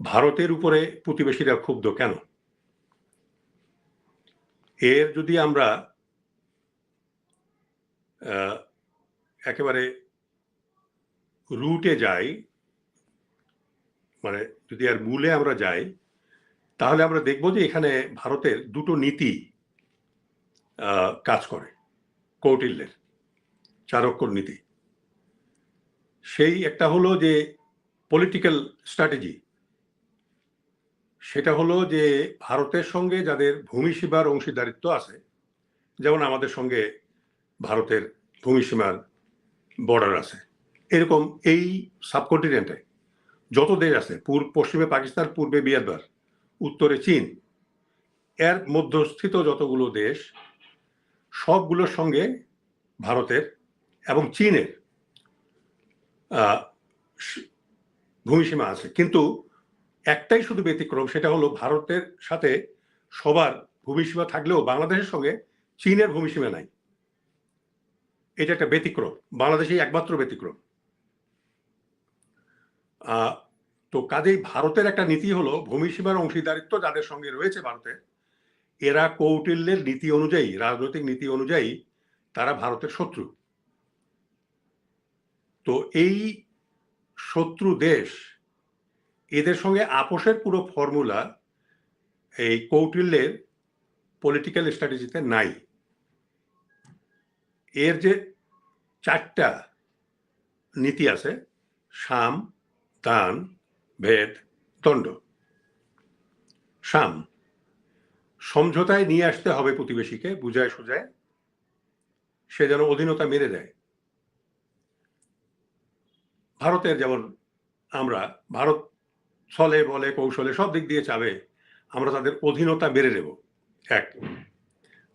ভারতের উপরে প্রতিবেশীরা ক্ষুব্ধ কেন? এর যদি আমরা একেবারে রুটে যাই মানে যদি আর মূলে আমরা যাই, তাহলে আমরা দেখব যে এখানে ভারতের দুটো নীতি কাজ করে, কৌটিল্যের চারক্ষর নীতি। সেই একটা হলো যে পলিটিক্যাল স্ট্র্যাটেজি সেটা হলো যে ভারতের সঙ্গে যাদের ভূমিসীমার অংশীদারিত্ব আছে, যেমন আমাদের সঙ্গে ভারতের ভূমিসীমার বর্ডার আছে। এরকম এই সাবকন্টিনেন্টে যত দেশ আছে, পূর্ব, পশ্চিমে পাকিস্তান, পূর্বে মিয়ানমার উত্তরে চীন, এর মধ্যস্থিত যতগুলো দেশ, সবগুলোর সঙ্গে ভারতের এবং চীনের ভূমিসীমা আছে। কিন্তু একটাই শুধু ব্যতিক্রম, সেটা হলো ভারতের সাথে সবার ভূমিসীমা থাকলেও বাংলাদেশের সঙ্গে চীনের ভূমিসীমা নাই। এটা একটা ব্যতিক্রম, বাংলাদেশেই একমাত্র ব্যতিক্রম। তো কাজেই ভারতের একটা নীতি হলো ভূমিসীমার অংশীদারিত্ব যাদের সঙ্গে রয়েছে ভারতের এরা কৌটিল্যের নীতি অনুযায়ী, রাজনৈতিক নীতি অনুযায়ী তারা ভারতের শত্রু। তো এই শত্রু দেশ এদের সঙ্গে আপোষের পুরো ফর্মুলা এই কৌটিল্যের পলিটিক্যাল স্ট্র্যাটেজিতে নাই। এর যে চারটা নীতি আছে, সাম, দান, ভেদ, দণ্ড। সাম, সমঝোতায় নিয়ে আসতে হবে প্রতিবেশীকে, বুঝায় সুজায় সে যেন অধীনতা মেরে দেয় ভারতের যেমন আমরা, ভারত ছলে বলে, কৌশলে সব দিক দিয়ে চাবে, আমরা তাদের অধীনতা বেড়ে দেব এক,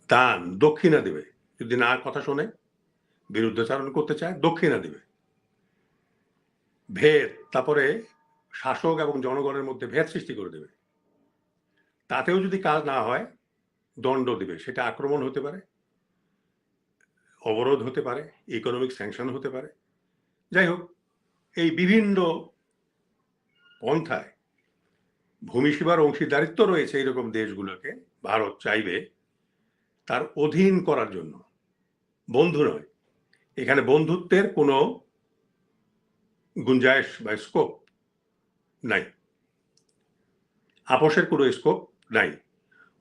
দান দক্ষিণা দেবে। যদি না কথা শোনে, বিরুদ্ধাচারণ করতে চায়, দক্ষিণা দেবে। ভেদ, তারপরে শাসক এবং জনগণের মধ্যে ভেদ সৃষ্টি করে দেবে। তাতেও যদি কাজ না হয়, দণ্ড দেবে। সেটা আক্রমণ হতে পারে, অবরোধ হতে পারে ইকোনমিক স্যাংশন হতে পারে। যাই হোক, এই বিভিন্ন পন্থায় ভূমিসীমার অংশীদারিত্ব রয়েছে এইরকম দেশগুলোকে, ভারত চাইবে তার অধীন করার জন্য। বন্ধু নয়। এখানে বন্ধুত্বের কোনো গুঞ্জাইশ বা স্কোপ নাই। আপোষের কোনো স্কোপ নাই।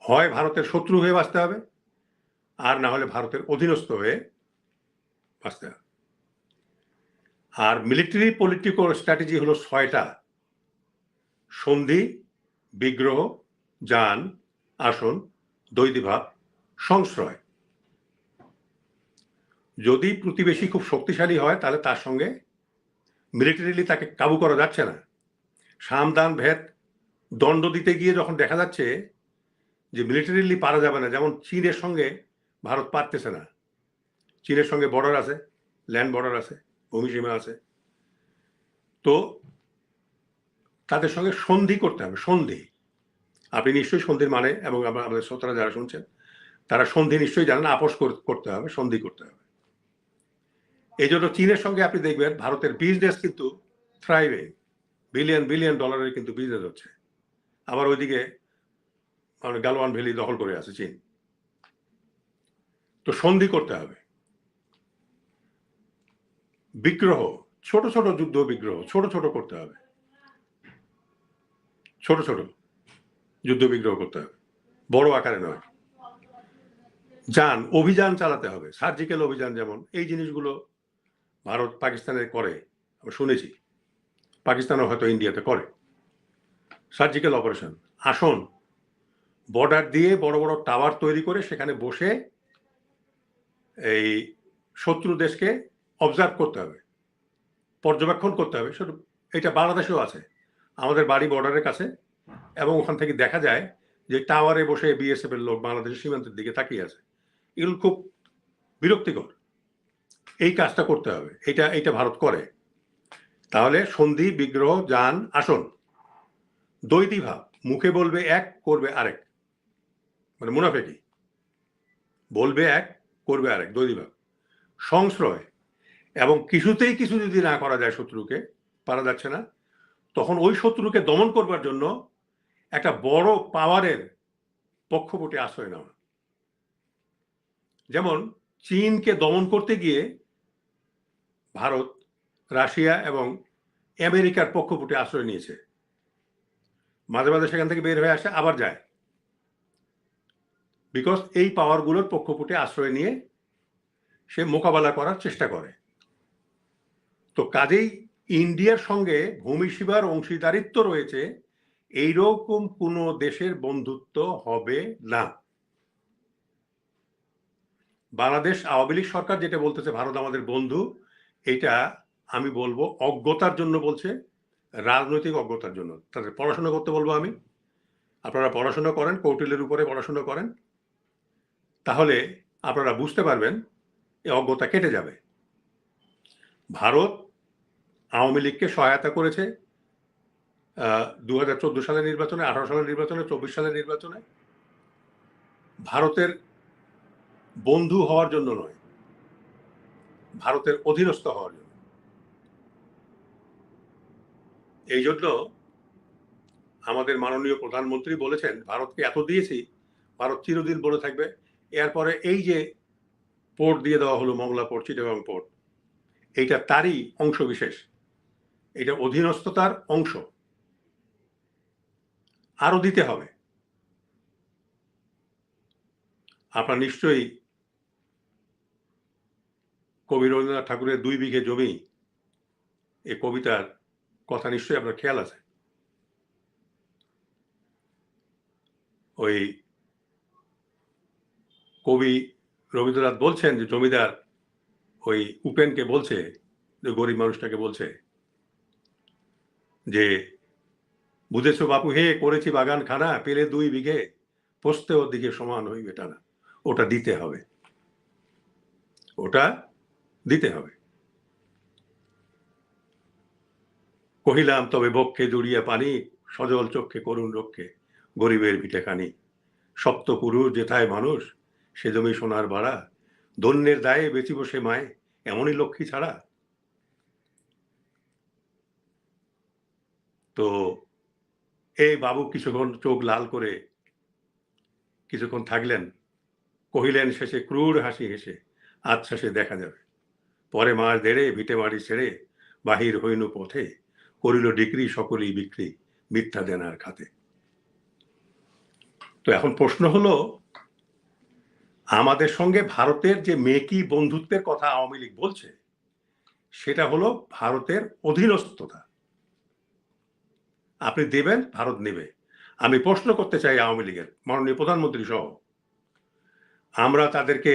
হয় ভারতের শত্রু হয়ে বাঁচতে হবে, আর না হলে ভারতের অধীনস্থ হয়ে বাঁচতে হবে। আর মিলিটারি পলিটিক্যাল স্ট্র্যাটেজি হলো ছয়টা সন্ধি, বিগ্রহ, যান, আসন দৈদিভাব সংশ্রয়। যদি প্রতিবেশী খুব শক্তিশালী হয়, তাহলে তার সঙ্গে মিলিটারিলি তাকে কাবু করা যাচ্ছে না। সামদান ভেদ, দণ্ড দিতে গিয়ে যখন দেখা যাচ্ছে যে মিলিটারিলি পারা যাবে না, যেমন চীনের সঙ্গে ভারত পারতেছে না। চীনের সঙ্গে বর্ডার আছে ল্যান্ড বর্ডার আছে, ভূমিসীমা আছে। তো তাদের সঙ্গে সন্ধি করতে হবে, সন্ধি। আপনি নিশ্চয়ই সন্ধির মানে এবং আমাদের শ্রোতারা যারা শুনছেন, তারা সন্ধি নিশ্চয়ই জানেন, আপোষ কর- করতে হবে, সন্ধি করতে হবে। এই জন্য চীনের সঙ্গে আপনি দেখবেন, ভারতের বিজনেস কিন্তু থ্রাইভিং বিলিয়ন বিলিয়ন ডলারের কিন্তু বিজনেস হচ্ছে। আবার ওইদিকে মানে গালওয়ান ভ্যালি দখল করে আছে চীন। তো সন্ধি করতে হবে। বিগ্রহ, ছোট ছোট যুদ্ধ বিগ্রহ, ছোট ছোট করতে হবে। ছোট ছোট যুদ্ধ বিগ্রহ করতে হবে। বড় আকারে নয়। যান, অভিযান চালাতে হবে। সার্জিক্যাল অভিযান যেমন, এই জিনিসগুলো ভারত পাকিস্তানে করে শুনেছি। পাকিস্তানও হয়তো ইন্ডিয়াতে করে। সার্জিক্যাল অপারেশন, আসন, বর্ডার দিয়ে বড় বড় টাওয়ার তৈরি করে সেখানে বসে এই শত্রু দেশকে অবজার্ভ করতে হবে, পর্যবেক্ষণ করতে হবে। এটা বাংলাদেশেও আছে। আমাদের বাড়ি বর্ডারের কাছে, এবং ওখান থেকে দেখা যায় যে টাওয়ারে বসে বিএসএফ এর লোক বাংলাদেশের সীমান্তের দিকে তাকিয়ে আছে। এগুলো খুব বিরক্তিকর। এই কাজটা করতে হবে। এটা এটা ভারত করে। তাহলে সন্ধি, বিগ্রহ, যান, আসন, দ্বৈতী ভাব। মুখে বলবে এক, করবে আরেক। মানে মুনাফেকি বলবে এক, করবে আরেক, দ্বৈতী ভাব। সংশ্রয়। এবং কিছুতেই কিছু যদি না করা যায় শত্রুকে, পারা যাচ্ছে না। তখন ওই শত্রুকে দমন করবার জন্য একটা বড় পাওয়ারের পক্ষপটে আশ্রয় নেওয়া। যেমন চীনকে দমন করতে গিয়ে ভারত, রাশিয়া এবং আমেরিকার পক্ষপটে আশ্রয় নিয়েছে। মাঝে মাঝে সেখান থেকে বের হয়ে আসে, আবার যায়। বিকজ এই পাওয়ারগুলোর পক্ষপটে আশ্রয় নিয়ে সে মোকাবেলা করার চেষ্টা করে। তো কাজেই ইন্ডিয়ার সঙ্গে ভূমি সীমার অংশীদারিত্ব রয়েছে, এইরকম কোনো দেশের বন্ধুত্ব হবে না। বাংলাদেশ আওয়ামী লীগ সরকার যেটা বলতেছে, ভারত আমাদের বন্ধু এটা আমি বলব অজ্ঞতার জন্য বলছে, রাজনৈতিক অজ্ঞতার জন্য। তাদের পড়াশোনা করতে বলব আমি। আপনারা পড়াশোনা করেন, কৌটিলের উপরে পড়াশোনা করেন। তাহলে আপনারা বুঝতে পারবেন, এই অজ্ঞতা কেটে যাবে। ভারত আওয়ামী লীগকে সহায়তা করেছে দু হাজার চোদ্দ সালের নির্বাচনে, আঠারো সালের নির্বাচনে, চব্বিশ সালের নির্বাচনে। ভারতের বন্ধু হওয়ার জন্য নয়, ভারতের অধীনস্থ হওয়ার জন্য। এই জন্য আমাদের মাননীয় প্রধানমন্ত্রী বলেছেন, ভারতকে এত দিয়েছি, ভারত চিরদিন বলে থাকবে। এরপরে এই যে পোর্ট দিয়ে দেওয়া হলো, মংলা পোর্ট, চিটাগাং পোর্ট, এইটা তারই অংশ বিশেষ এটা অধীনস্থতার অংশ। আরও দিতে হবে। আপনার নিশ্চয়ই কবি রবীন্দ্রনাথ ঠাকুরের দুই বিঘে জমি এই কবিতার কথা নিশ্চয়ই আপনার খেয়াল আছে। ওই কবি রবীন্দ্রনাথ বলছেন যে, জমিদার ওই উপেনকে বলছে, যে গরিব মানুষটাকে বলছে যে বুঝেছ বাপু, হে, করেছি বাগান খানা পেলে দুই বিঘে পোস্তে ওর দিকে সমান হইবে টানা। ওটা দিতে হবে। ওটা দিতে হবে। কহিলাম, তবে বক্ষে জুড়িয়া পানি, সজল চক্ষে করুণ রক্ষে, গরিবের ভিটে খানি। সপ্ত পুরুষ যেথায় মানুষ, সে জমি সোনার বাড়া ধন্যের দায়ে বেঁচি বসে মায়, এমনই লক্ষ্মী ছাড়া তো এই বাবু কিছুক্ষণ চোখ লাল করে কিছুক্ষণ থাকলেন, কহিলেন, শেষে ক্রূর হাসি হেসে আচ্ছা সে দেখা যাবে। পরে মাস দেড়ে ভিটে বাড়ি ছেড়ে বাহির হইনু পথে, করিল ডিক্রি সকলেই বিক্রি মিথ্যা দেনার খাতে। তো এখন প্রশ্ন হলো, আমাদের সঙ্গে ভারতের যে মেকি বন্ধুত্বের কথা আওয়ামী লীগ বলছে, সেটা হলো ভারতের অধীনস্থতা। আপনি দেবেন, ভারত নেবে। আমি প্রশ্ন করতে চাই আওয়ামী লীগের, মাননীয় প্রধানমন্ত্রী সহ। আমরা তাদেরকে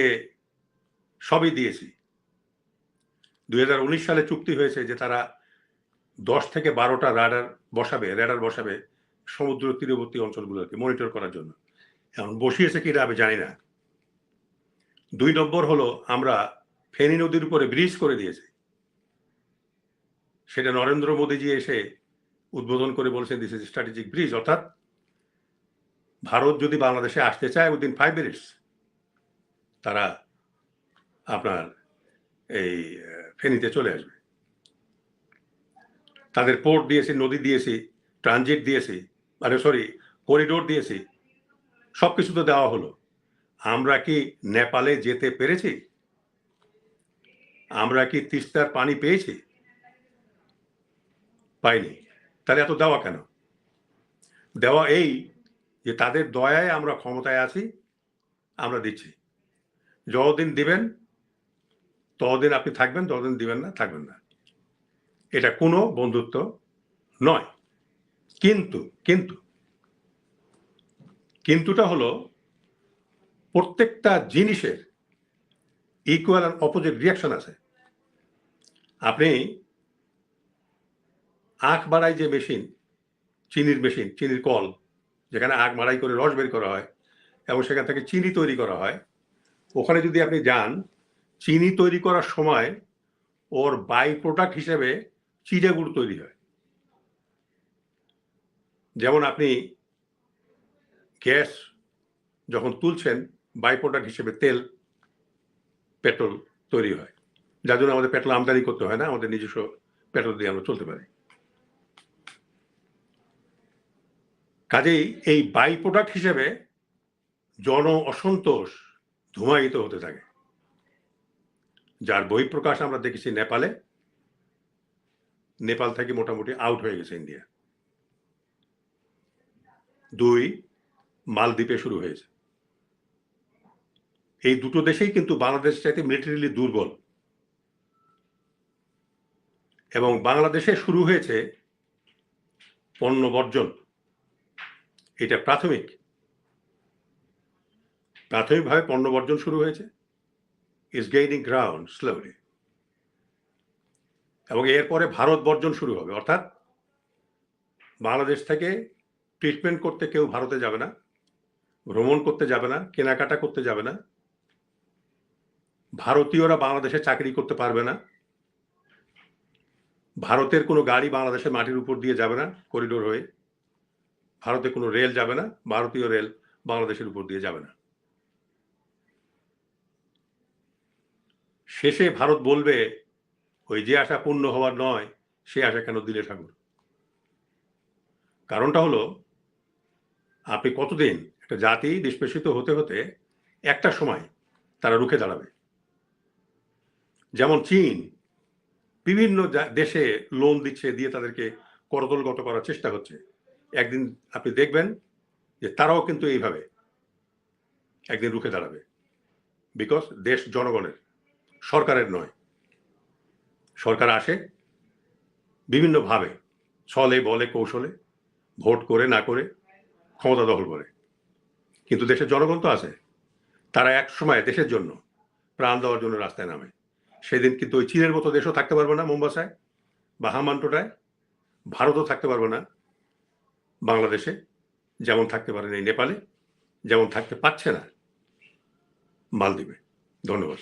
সবই দিয়েছি। দুই হাজার উনিশ সালে চুক্তি হয়েছে যে তারা দশ থেকে বারোটা রাডার বসাবে, রেডার বসাবে সমুদ্র তীরবর্তী অঞ্চলগুলোকে মনিটর করার জন্য। এখন বসিয়েছে কিনা আমি জানি না। দুই নম্বর হলো, আমরা ফেনী নদীর উপরে ব্রিজ করে দিয়েছি। সেটা নরেন্দ্র মোদীজি এসে উদ্বোধন করে বলছেন দিস ইজ স্ট্র্যাটেজিক ব্রিজ অর্থাৎ ভারত যদি বাংলাদেশে আসতে চায় উইদিন ফাইভ মিনিটস তারা আপনার এই ফেনীতে চলে আসবে। তাদের পোর্ট দিয়েছি, নদী দিয়েছি ট্রানজিট দিয়েছি মানে সরি করিডোর দিয়েছি সব কিছু তো দেওয়া হলো। আমরা কি নেপালে যেতে পেরেছি? আমরা কি তিস্তার পানি পেয়েছি? পাইনি। তাহলে এত দেওয়া কেন? দেওয়া এই যে তাদের দয়ায় আমরা ক্ষমতায় আছি, আমরা দিচ্ছি। যতদিন দিবেন, ততদিন আপনি থাকবেন ততদিন দিবেন না, থাকবেন না। এটা কোনো বন্ধুত্ব নয়। কিন্তু কিন্তু, কিন্তুটা হলো প্রত্যেকটা জিনিসের ইকুয়াল আর অপোজিট রিয়াকশন আছে। আপনি আখ বাড়াই যে মেশিন, চিনির মেশিন, চিনির কল, যেখানে আখ বাড়াই করে রস বের করা হয় এবং সেখান থেকে চিনি তৈরি করা হয়, ওখানে যদি আপনি যান, চিনি তৈরি করার সময় ওর বাই প্রোডাক্ট হিসেবে চিড়ে গুড় তৈরি হয়। যেমন আপনি গ্যাস যখন তুলছেন বাই প্রোডাক্ট হিসেবে তেল, পেট্রোল তৈরি হয়। যার জন্য আমাদের পেট্রোল আমদানি করতে হয় না, আমাদের নিজস্ব পেট্রোল দিয়ে আমরা চলতে পারি। কাজেই এই বাই প্রোডাক্ট হিসেবে জন অসন্তোষ ধুমায়িত হতে থাকে। যার বহিঃপ্রকাশ আমরা দেখেছি নেপালে। নেপাল থেকে মোটামুটি আউট হয়ে গেছে ইন্ডিয়া দুই, মালদ্বীপে শুরু হয়েছে। এই দুটো দেশেই কিন্তু বাংলাদেশ চাইতে মিলিটারিলি দুর্বল। এবং বাংলাদেশে শুরু হয়েছে পণ্য বর্জন। এটা প্রাথমিক। প্রাথমিকভাবে পণ্য বর্জন শুরু হয়েছে। ইজ গেইনিং গ্রাউন্ড স্লোলি এবং এরপরে ভারত বর্জন শুরু হবে। অর্থাৎ বাংলাদেশ থেকে ট্রিটমেন্ট করতে কেউ ভারতে যাবে না, ভ্রমণ করতে যাবে না, কেনাকাটা করতে যাবে না, ভারতীয়রা বাংলাদেশে চাকরি করতে পারবে না, ভারতের কোনো গাড়ি বাংলাদেশের মাটির উপর দিয়ে যাবে না করিডোর হয়ে। ভারতে কোনো রেল যাবে না, ভারতীয় রেল বাংলাদেশের উপর দিয়ে যাবে না। শেষে ভারত বলবে, ওই যে আশা পূর্ণ হওয়ার নয়, সে আশা কেন দিলে ঠাকুর কারণটা হলো, আপনি কতদিন একটা জাতি নিষ্পেষিত হতে হতে একটা সময় তারা রুখে দাঁড়াবে। যেমন চীন, বিভিন্ন দেশে লোন দিচ্ছে, দিয়ে তাদেরকে করদলগত করার চেষ্টা হচ্ছে। একদিন আপনি দেখবেন যে তারাও কিন্তু এইভাবে একদিন রুখে দাঁড়াবে। বিকজ দেশ জনগণের, সরকারের নয়। সরকার আসে, বিভিন্নভাবে ছলে বলে, কৌশলে, ভোট করে, না করে, ক্ষমতা দখল করে। কিন্তু দেশের জনগণ তো আছে। তারা এক সময় দেশের জন্য প্রাণ দেওয়ার জন্য রাস্তায় নামে। সেদিন কিন্তু ওই চীনের মতো দেশও থাকতে পারবে না মোম্বাসায় বা হামান্টোটায়, ভারতও থাকতে পারবে না। বাংলাদেশে যেমন থাকতে পারেন এই নেপালে যেমন থাকতে পারছে না মালদ্বীপে। ধন্যবাদ।